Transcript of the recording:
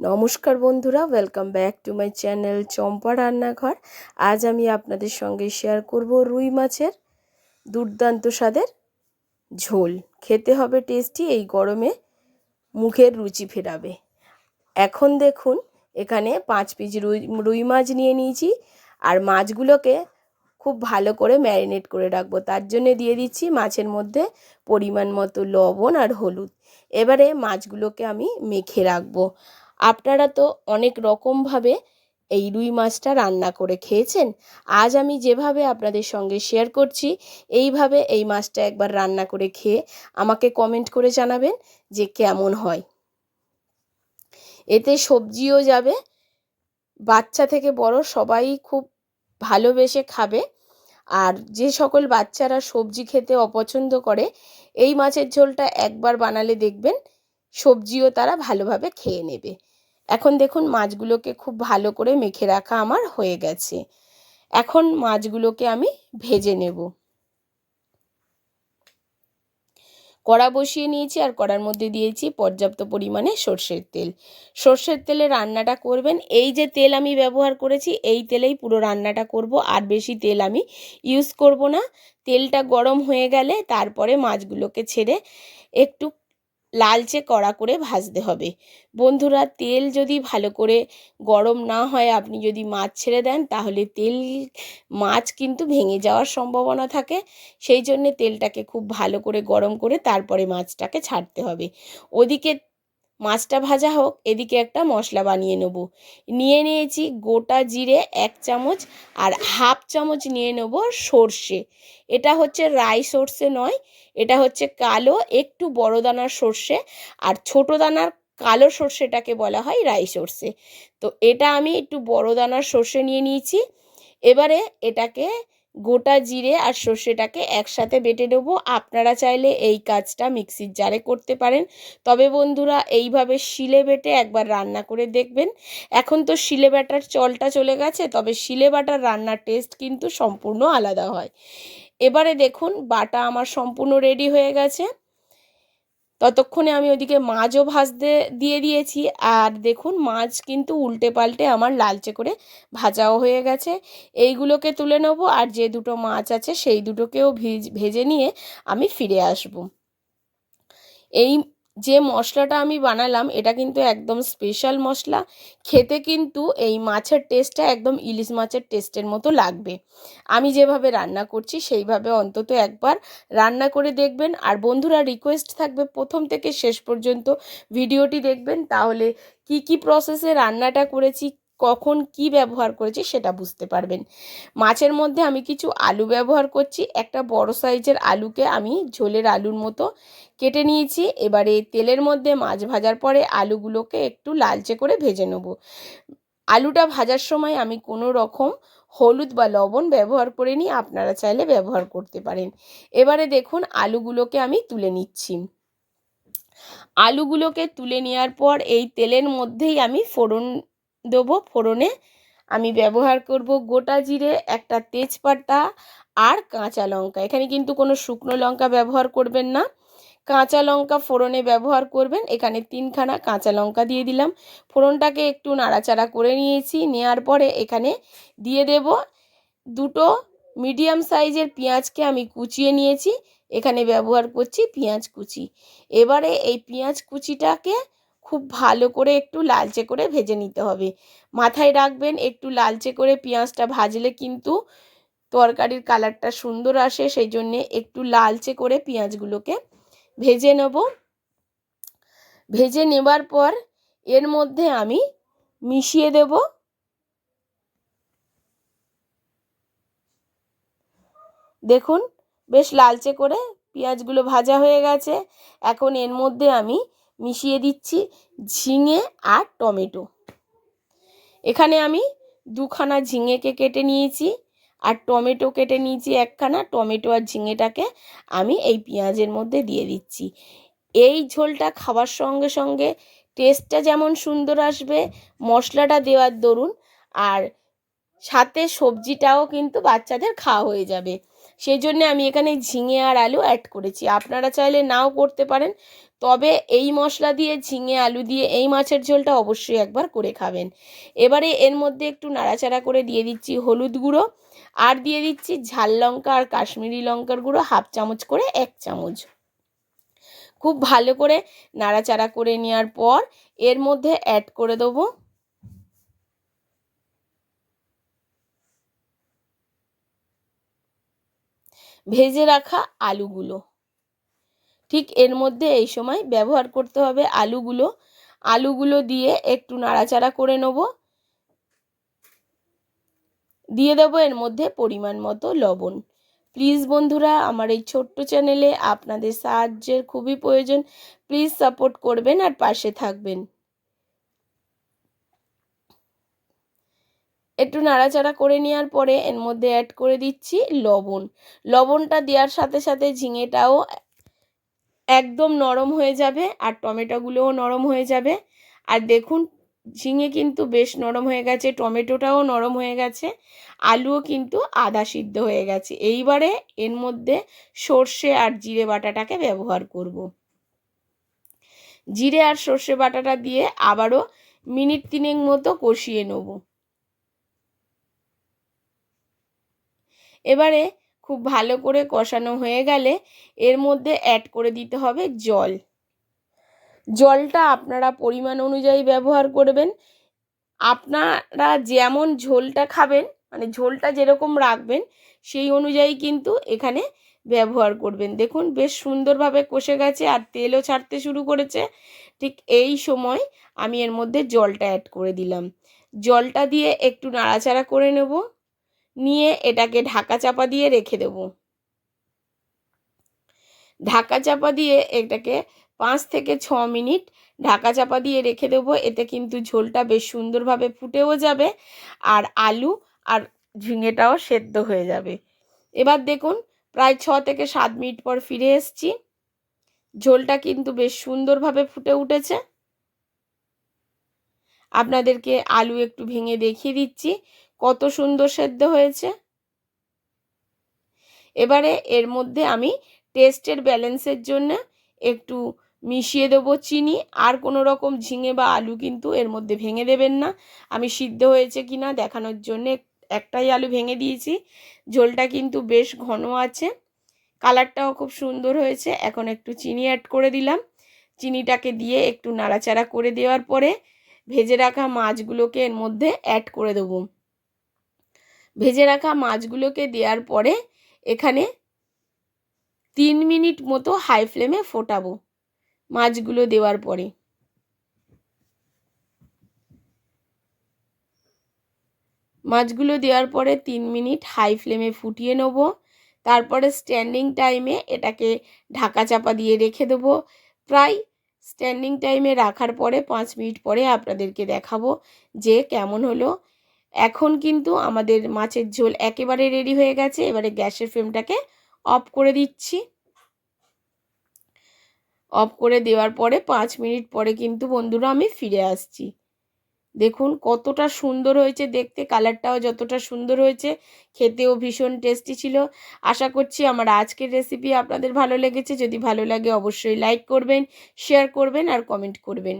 নমস্কার বন্ধুরা welcome back to my channel Champa রান্নাঘর। আজ আমি আপনাদের সঙ্গে শেয়ার করব রুই মাছের দুর্দান্ত স্বাদের ঝোল। খেতে হবে টেস্টি এই গরমে মুখের রুচি ফেরাবে। এখন দেখুন, এখানে পাঁচ পিস রুই রুই মাছ নিয়ে নিয়েছি, আর মাছগুলোকে খুব ভালো করে ম্যারিনেট করে রাখব। তার জন্য দিয়ে দিচ্ছি মাছের মধ্যে পরিমাণ মতো লবণ আর হলুদ। এবারে মাছগুলোকে আমি মেখে রাখব। আপনারা তো অনেক রকমভাবে এই রুই মাছটা রান্না করে খেয়েছেন। আজ আমি যেভাবে আপনাদের সঙ্গে শেয়ার করছি, এইভাবে এই মাছটা একবার রান্না করে খেয়ে আমাকে কমেন্ট করে জানাবেন যে কেমন হয়। এতে সবজিও যাবে, বাচ্চা থেকে বড় সবাই খুব ভালোবেসে খাবে। আর যে সকল বাচ্চারা সবজি খেতে অপছন্দ করে, এই মাছের ঝোলটা একবার বানালে দেখবেন সবজিও তারা ভালোভাবে খেয়ে নেবে। এখন দেখুন মাছগুলোকে খুব ভালো করে মেখে রাখা আমার হয়ে গেছে। এখন মাছগুলোকে আমি ভেজে নেব। কড়া বসিয়ে নিয়েছি আর কড়ার মধ্যে দিয়েছি পর্যাপ্ত পরিমাণে সর্ষের তেল। সর্ষের তেলে রান্নাটা করবেন। এই যে তেল আমি ব্যবহার করেছি, এই তেলেই পুরো রান্নাটা করব। আর বেশি তেল আমি ইউজ করব না। তেলটা গরম হয়ে গেলে তারপরে মাছগুলোকে ছেড়ে একটু লালচে কড়া করে ভাজতে হবে। বন্ধুরা, তেল যদি ভালো করে গরম না হয়, আপনি যদি মাছ ছেড়ে দেন, তাহলে তেল, মাছ কিন্তু ভেঙে যাওয়ার সম্ভাবনা থাকে। সেই জন্যে তেলটাকে খুব ভালো করে গরম করে তারপরে মাছটাকে ছাড়তে হবে। ওদিকে মাছটা ভাজা হোক, এদিকে একটা মশলা বানিয়ে নেব। নিয়ে নিয়েছি গোটা জিরে এক চামচ আর হাফ চামচ নিয়ে নেব সর্ষে। এটা হচ্ছে রাই সর্ষে নয়, এটা হচ্ছে কালো, একটু বড় দানার সর্ষে আর ছোট দানার কালো সর্ষেটাকে বলা হয় রাই সর্ষে। তো এটা আমি একটু বড় দানার সর্ষে নিয়ে নিয়েছি। এবারে এটাকে গোটা জিরে আর সর্ষেটাকে একসাথে বেটে নেব। আপনারা চাইলে এই কাজটা মিক্সির জারে করতে পারেন। তবে বন্ধুরা, এইভাবে শিলে বেটে একবার রান্না করে দেখবেন। এখন তো শিলে বাটার চলটা চলে গেছে, তবে শিলে বাটার রান্নার টেস্ট কিন্তু সম্পূর্ণ আলাদা হয়। এবারে দেখুন, বাটা আমার সম্পূর্ণ রেডি হয়ে গেছে। ততক্ষণে আমি ওদিকে মাছও ভাজতে দিয়ে দিয়েছি। আর দেখুন, মাছ কিন্তু উল্টে পাল্টে আমার লালচে করে ভাজাও হয়ে গেছে। এইগুলোকে তুলে নেব আর যে দুটো মাছ আছে সেই দুটোকেও ভেজে নিয়ে আমি ফিরে আসব। এই যে মশলাটা আমি বানালাম, এটা কিন্তু একদম স্পেশাল মশলা। খেতে কিন্তু এই মাছের টেস্টটা একদম ইলিশ মাছের টেস্টের মতো লাগবে। আমি যেভাবে রান্না করছি, সেইভাবে অন্তত একবার রান্না করে দেখবেন। আর বন্ধুরা রিকোয়েস্ট থাকবে প্রথম থেকে শেষ পর্যন্ত। ভিডিওটি দেখবেন, তাহলে কি কি প্রসেসে রান্নাটা করেছি কখন কি ব্যবহার করেছি সেটা বুঝতে পারবেন। মাছের মধ্যে আমি কিছু আলু ব্যবহার করছি, একটা বড় সাইজের আলুকে আমি ঝোলের আলুর মতো কেটে নিয়েছি। এবারে তেলের মধ্যে মাছ ভাজার পরে আলুগুলোকে একটু লালচে করে ভেজে নেব। আলুটা ভাজার সময় আমি কোনো রকম হলুদ বা লবণ ব্যবহার করে নিই, আপনারা চাইলে ব্যবহার করতে পারেন। এবারে দেখুন আলুগুলোকে আমি তুলে নিচ্ছি। আলুগুলোকে তুলে নেওয়ার পর এই তেলের মধ্যেই আমি ফোড়ন দেবো ফোড়নে। আমি ব্যবহার করব গোটা জিরে, একটা তেজপাতা আর কাঁচা লঙ্কা। এখানে কিন্তু কোনো শুকনো লঙ্কা ব্যবহার করবেন না। কাঁচা লঙ্কা ফোড়নে ব্যবহার করবেন। এখানে তিনখানা কাঁচা লঙ্কা দিয়ে দিলাম। ফোড়নটাকে একটু নাড়াচাড়া করে নিয়েছি। নেওয়ার পরে এখানে দিয়ে দেব দুটো মিডিয়াম সাইজের পেঁয়াজকে আমি কুচিয়ে নিয়েছি। এখানে ব্যবহার করছি পেঁয়াজ কুচি। এবারে এই পেঁয়াজ কুচিটাকে খুব ভালো করে একটু লালচে করে ভেজে নিতে হবে। মাথায় রাখবেন একটু লালচে করে পেঁয়াজটা ভাজলে কিন্তু তরকারির কালারটা সুন্দর আসে, সেই জন্যে একটু লালচে করে পেঁয়াজগুলোকে ভেজে নেব। ভেজে নেবার পর এর মধ্যে আমি মিশিয়ে দেব। দেখুন, বেশ লালচে করে পেঁয়াজগুলো ভাজা হয়ে গেছে। এখন এর মধ্যে আমি মিশিয়ে দিচ্ছি ঝিঙে আর টমেটো। এখানে আমি দুখানা ঝিঙেকে কেটে নিয়েছি আর টমেটো কেটে নিয়েছি একখানা, টমেটো আর ঝিঙেটাকে আমি এই পেঁয়াজের মধ্যে দিয়ে দিচ্ছি। এই ঝোলটা খাবার সঙ্গে সঙ্গে টেস্টটা যেমন সুন্দর আসবে, মশলাটা দেওয়ার দরুন, আর সাথে সবজিটাও কিন্তু বাচ্চাদের খাওয়া হয়ে যাবে। সেই জন্য আমি এখানে ঝিঙে আর আলু অ্যাড করেছি। আপনারা চাইলে নাও করতে পারেন, তবে এই মশলা দিয়ে, ঝিঙে, আলু দিয়ে এই মাছের ঝোলটা অবশ্যই একবার করে খাবেন। এবারে এর মধ্যে একটু নাড়াচাড়া করে দিয়ে দিচ্ছি হলুদ গুঁড়ো, আর দিয়ে দিচ্ছি ঝাল লঙ্কা আর কাশ্মীরি লঙ্কার গুঁড়ো হাফ চামচ করে এক চামচ। খুব ভালো করে নাড়াচাড়া করে নেওয়ার পর এর মধ্যে অ্যাড করে দেবো ভেজে রাখা আলুগুলো। ঠিক এর মধ্যে এই সময় ব্যবহার করতে হবে আলুগুলো। আলুগুলো দিয়ে একটু নাড়াচাড়া করে নেব। দিয়ে দেবো এর মধ্যে পরিমাণ মতো লবণ। প্লিজ বন্ধুরা, আমার এই ছোট্ট চ্যানেলে আপনাদের সাহায্যের খুবই প্রয়োজন। প্লিজ সাপোর্ট করবেন আর পাশে থাকবেন। একটু নাড়াচাড়া করে নেওয়ার পরে এর মধ্যে অ্যাড করে দিচ্ছি লবণ। লবণটা দেওয়ার সাথে সাথে ঝিঙেটাও একদম নরম হয়ে যাবে আর টমেটোগুলোও নরম হয়ে যাবে। আর দেখুন, ঝিঙে কিন্তু বেশ নরম হয়ে গেছে, টমেটোটাও নরম হয়ে গেছে, আলুও কিন্তু আধা সিদ্ধ হয়ে গেছে। এইবারে এর মধ্যে সর্ষে আর জিরে বাটাটাকে ব্যবহার করব। জিরে আর সর্ষে বাটাটা দিয়ে আবারও মিনিট তিনেক মতো কষিয়ে নেব। এবারে খুব ভালো করে কষানো হয়ে গেলে এর মধ্যে অ্যাড করে দিতে হবে জল। জলটা আপনারা পরিমাণ অনুযায়ী ব্যবহার করবেন। আপনারা যেমন ঝোলটা খাবেন মানে ঝোলটা যেরকম রাখবেন, সেই অনুযায়ী কিন্তু এখানে ব্যবহার করবেন। দেখুন, বেশ সুন্দরভাবে কষে গেছে আর তেলও ছাড়তে শুরু করেছে। ঠিক এই সময় আমি এর মধ্যে জলটা অ্যাড করে দিলাম। জলটা দিয়ে একটু নাড়াচাড়া করে নেব। নিয়ে এটাকে ঢাকা চাপা দিয়ে রেখে দেব। ঢাকা চাপা দিয়ে এটাকে পাঁচ থেকে ছ মিনিট ঢাকা চাপা দিয়ে রেখে দেবো। এতে কিন্তু ঝোলটা বেশ সুন্দরভাবে ফুটেও যাবে আর আলু আর ঝিঙেটাও সেদ্ধ হয়ে যাবে। এবার দেখুন, প্রায় ছ থেকে সাত মিনিট পর ফিরে এসছি। ঝোলটা কিন্তু বেশ সুন্দরভাবে ফুটে উঠেছে। আপনাদেরকে আলু একটু ভেঙে দেখিয়ে দিচ্ছি। কত সুন্দর সেদ্ধ হয়েছে। এবারে এর মধ্যে আমি টেস্টের ব্যালেন্সের জন্য একটু মিশিয়ে দেবো চিনি। আর কোনো রকম ঝিঙে বা আলু কিন্তু এর মধ্যে ভেঙে দেবেন না। আমি সিদ্ধ হয়েছে কি না দেখানোর জন্যে একটাই আলু ভেঙে দিয়েছি। ঝোলটা কিন্তু বেশ ঘন আছে। কালারটাও খুব সুন্দর হয়েছে। এখন একটু চিনি অ্যাড করে দিলাম। চিনিটাকে দিয়ে একটু নাড়াচাড়া করে দেওয়ার পরে ভেজে রাখা মাছগুলোকে এর মধ্যে অ্যাড করে দেবো। ভেজে রাখা মাছগুলোকে দেওয়ার পরে এখানে তিন মিনিট মতো হাই ফ্লেমে ফোটাবো মাছগুলো দেওয়ার পরে। মাছগুলো দেওয়ার পরে তিন মিনিট হাই ফ্লেমে ফুটিয়ে নেব। তারপরে স্ট্যান্ডিং টাইমে এটাকে ঢাকা চাপা দিয়ে রেখে দেবো। প্রায় স্ট্যান্ডিং টাইমে রাখার পরে পাঁচ মিনিট পরে আপনাদেরকে দেখাবো যে কেমন হলো। এখন কিন্তু আমাদের মাছের ঝোল একেবারে রেডি হয়ে গেছে। এবারে গ্যাসের ফ্লেমটাকে অফ করে দিচ্ছি। অফ করে দেওয়ার পরে পাঁচ মিনিট পরে কিন্তু বন্ধুরা আমি ফিরে আসছি। দেখুন কতটা সুন্দর হয়েছে দেখতে, কালারটাও যতটা সুন্দর হয়েছে, খেতেও ভীষণ টেস্টি ছিল। আশা করছি আমার আজকের রেসিপি আপনাদের ভালো লেগেছে। যদি ভালো লাগে অবশ্যই লাইক করবেন শেয়ার করবেন আর কমেন্ট করবেন।